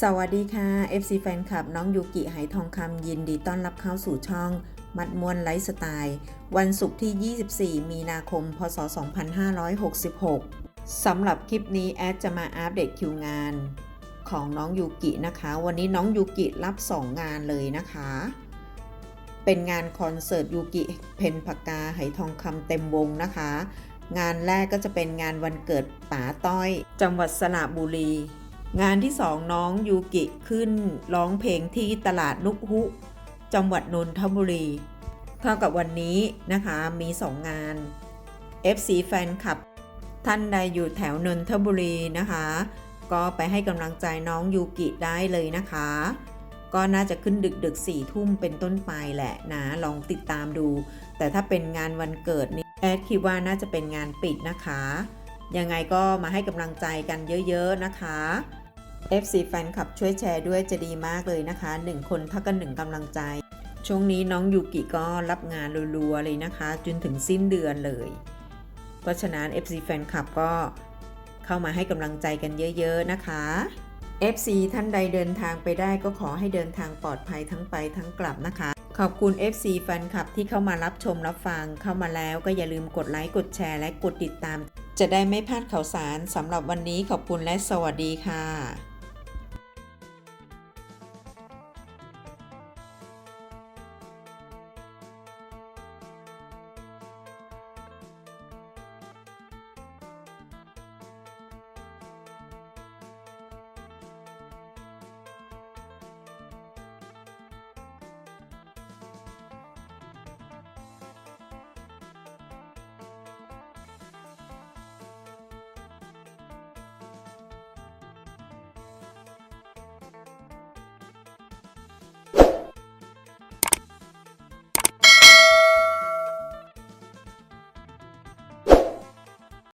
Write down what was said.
สวัสดีค่ะ FC แฟนคลับน้องยูกิไหทองคำยินดีต้อนรับเข้าสู่ช่อง มัดมวนไลฟ์สไตล์ วันศุกร์ที่ 24 มีนาคม พศ 2566 สำหรับคลิปนี้แอดจะมาอัปเดตคิวงาน ของน้องยูกินะคะ วันนี้น้องยูกิรับ 2 งานเลยนะคะ เป็นงานคอนเสิร์ตยูกิเพนปากกาไหทองคำเต็มวงนะคะ งานแรกก็จะเป็นงานวันเกิดป๋าต้อย จังหวัดสระบุรี งานที่สองน้องยูกิขึ้นร้องเพลงที่ตลาดนุกฮุจังหวัดนนทบุรี เท่ากับวันนี้นะคะมี2งาน FC แฟนคลับ ท่านใดอยู่แถวนนทบุรีนะคะ ก็ไปให้กำลังใจน้องยูกิได้เลยนะคะ ก็น่าจะขึ้นดึกดึกสี่ทุ่มเป็นต้นไปแหละนะ ลองติดตามดู แต่ถ้าเป็นงานวันเกิดนี่แอดคิดว่าน่าจะเป็นงานปิดนะคะ ยังไงก็มาให้กำลังใจกันเยอะๆนะคะ FC แฟนคลับช่วยแชร์ด้วยจะดีมากเลยนะคะ 1 คนเท่ากันหนึ่งกำลังใจ ช่วงนี้น้องยูกิก็รับงานรัวๆเลยนะคะ จนถึงสิ้นเดือนเลย เพราะฉะนั้น FC แฟนคลับก็เข้ามาให้กำลังใจกันเยอะๆนะคะ FC ท่านใดเดินทางไปได้ก็ขอให้เดินทางปลอดภัยทั้งไปทั้งกลับนะคะ ขอบคุณ FC แฟนคลับที่เข้ามารับชมรับฟังเข้ามาแล้วก็อย่าลืมกดไลค์กดแชร์และกดติดตาม จะได้ไม่พลาดข่าวสารสำหรับวันนี้ขอบคุณและสวัสดีค่ะ